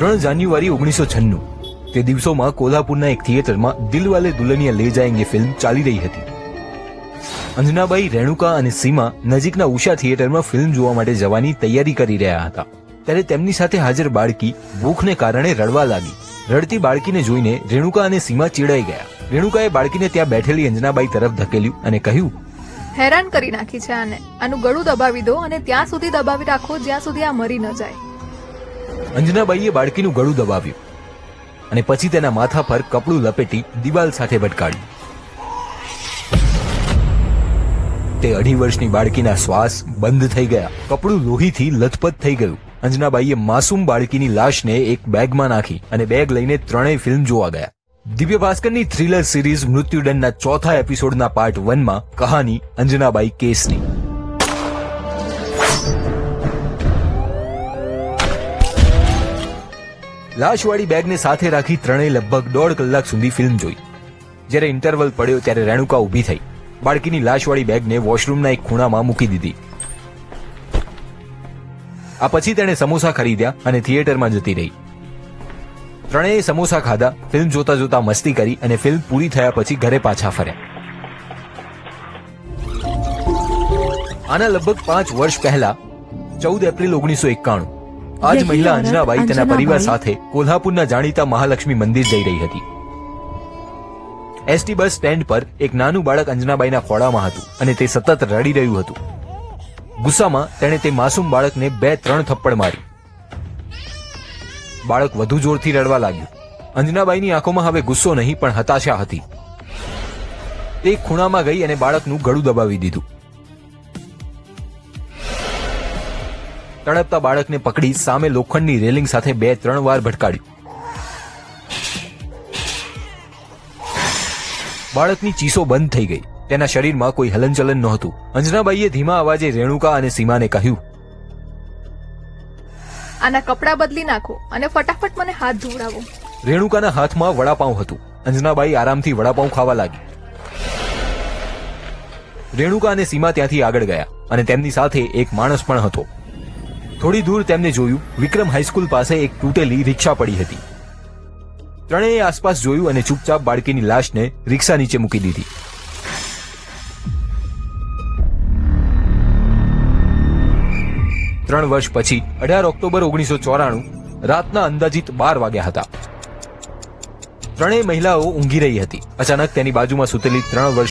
ત્રણ જાન્યુઆરી ઓગણીસો છન્નું. તે દિવસોમાં કોલ્હાપુરના એક થિયેટરમાં દિલવાલે દુલ્હનિયા લે જાયેંગે ફિલ્મ ચાલી રહી હતી. અંજનાબાઈ, રેણુકા અને સીમા નજીકના ઉષા થિયેટરમાં ફિલ્મ જોવા માટે જવાની તૈયારી કરી રહ્યા હતા. ત્યારે તેમની સાથે હાજર બાળકી ભૂખને કારણે રડવા લાગી. રડતી બાળકીને જોઈને રેણુકા અને સીમા ચીડાઈ ગયા. રેણુકાએ બાળકીને ત્યાં બેઠેલી અંજનાબાઈ તરફ ધકેલ્યું અને કહ્યું, હેરાન કરી નાખી છે આને. આનું ગળું દબાવી દો અને ત્યાં સુધી દબાવી રાખો જ્યાં સુધી આ મરી ન જાય. અંજનાબાઈએ બાળકીનું ગળું દબાવ્યું અને પછી તેના માથા પર કપડું લપેટી દિવાલ સાથે ભટકાડ્યું. તે અઢી વર્ષની બાળકીના શ્વાસ બંધ થઈ ગયા. કપડું લોહીથી લથપથ થઈ ગયું. અંજનાબાઈએ માસૂમ બાળકીની લાશને એક બેગમાં નાખી અને બેગ લઈને ત્રણેય ફિલ્મ જોવા ગયા. દિવ્ય ભાસ્કરની થ્રિલર સિરીઝ મૃત્યુદંડના ચોથા એપિસોડના પાર્ટ વનમાં કહાની અંજનાબાઈ કેસની. લાશવાળી બેગને સાથે રાખી ત્રણેય લગભગ દોઢ કલાક સુધી ફિલ્મ જોઈ. જ્યારે ઇન્ટરવલ પડ્યો ત્યારે રેણુકા ઊભી થઈ. બાળકીની લાશવાળી બેગને વોશરૂમના એક ખૂણામાં મૂકી દીધી. આ પછી તેણે સમોસા ખરીદ્યા અને થિયેટરમાં જતી રહી. ત્રણેય સમોસા ખાધા, ફિલ્મ જોતા જોતા મસ્તી કરી અને ફિલ્મ પૂરી થયા પછી ઘરે પાછા ફર્યા. આના લગભગ પાંચ વર્ષ પહેલા, ચૌદ એપ્રિલ ઓગણીસો એકાણું આજ મહિલા અંજનાબાઈ તેના પરિવાર સાથે કોલ્હાપુરના જાણીતા મહાલક્ષ્મી મંદિર જઈ રહી હતી. એસટી બસ સ્ટેન્ડ પર એક નાનું બાળક અંજનાબાઈના ખોળામાં હતું અને તે સતત રડી રહ્યું હતું. ગુસ્સામાં તેણે તે માસૂમ બાળકને બે ત્રણ થપ્પડ મારી. બાળક વધુ જોરથી રડવા લાગ્યું. અંજનાબાઈની આંખોમાં હવે ગુસ્સો નહીં પણ હતાશા હતી. તે ખૂણામાં ગઈ અને બાળકનું ગળું દબાવી દીધું. તડપતા બાળકને પકડી સામે લોખંડની રેલિંગ સાથે બે ત્રણ વાર ભટકાડ્યું. બાળકની ચીસો બંધ થઈ ગઈ. તેના શરીરમાં કોઈ હલનચલન નહોતું. અંજનાબાઈએ ધીમા અવાજે રેણુકા અને સીમાને કહ્યું આના કપડાં બદલી નાખો અને ફટાફટ મને હાથ ધોવડાવો. રેણુકાના હાથમાં વડાપાઉં હતું. અંજનાબાઈ આરામથી વડાપાઉં ખાવા લાગી. રેણુકા અને સીમા ત્યાંથી આગળ ગયા અને તેમની સાથે એક માણસ પણ હતો. થોડી દૂર તેમને જોયું, વિક્રમ હાઈસ્કૂલ પાસે એક તૂટેલી રિક્ષા પડી હતી. ત્રણેય આસપાસ જોયું અને ચૂપચાપ બાળકીની લાશને રિક્ષા નીચે મૂકી દીધી. ત્રણ વર્ષ પછી, અઢાર ઓક્ટોબર ઓગણીસો ચોરાણું, રાતના અંદાજિત બાર વાગ્યા હતા. ત્રણેય મહિલાઓ ઊંઘી રહી હતી. અચાનક તેની બાજુમાં સૂતેલી ત્રણ વર્ષ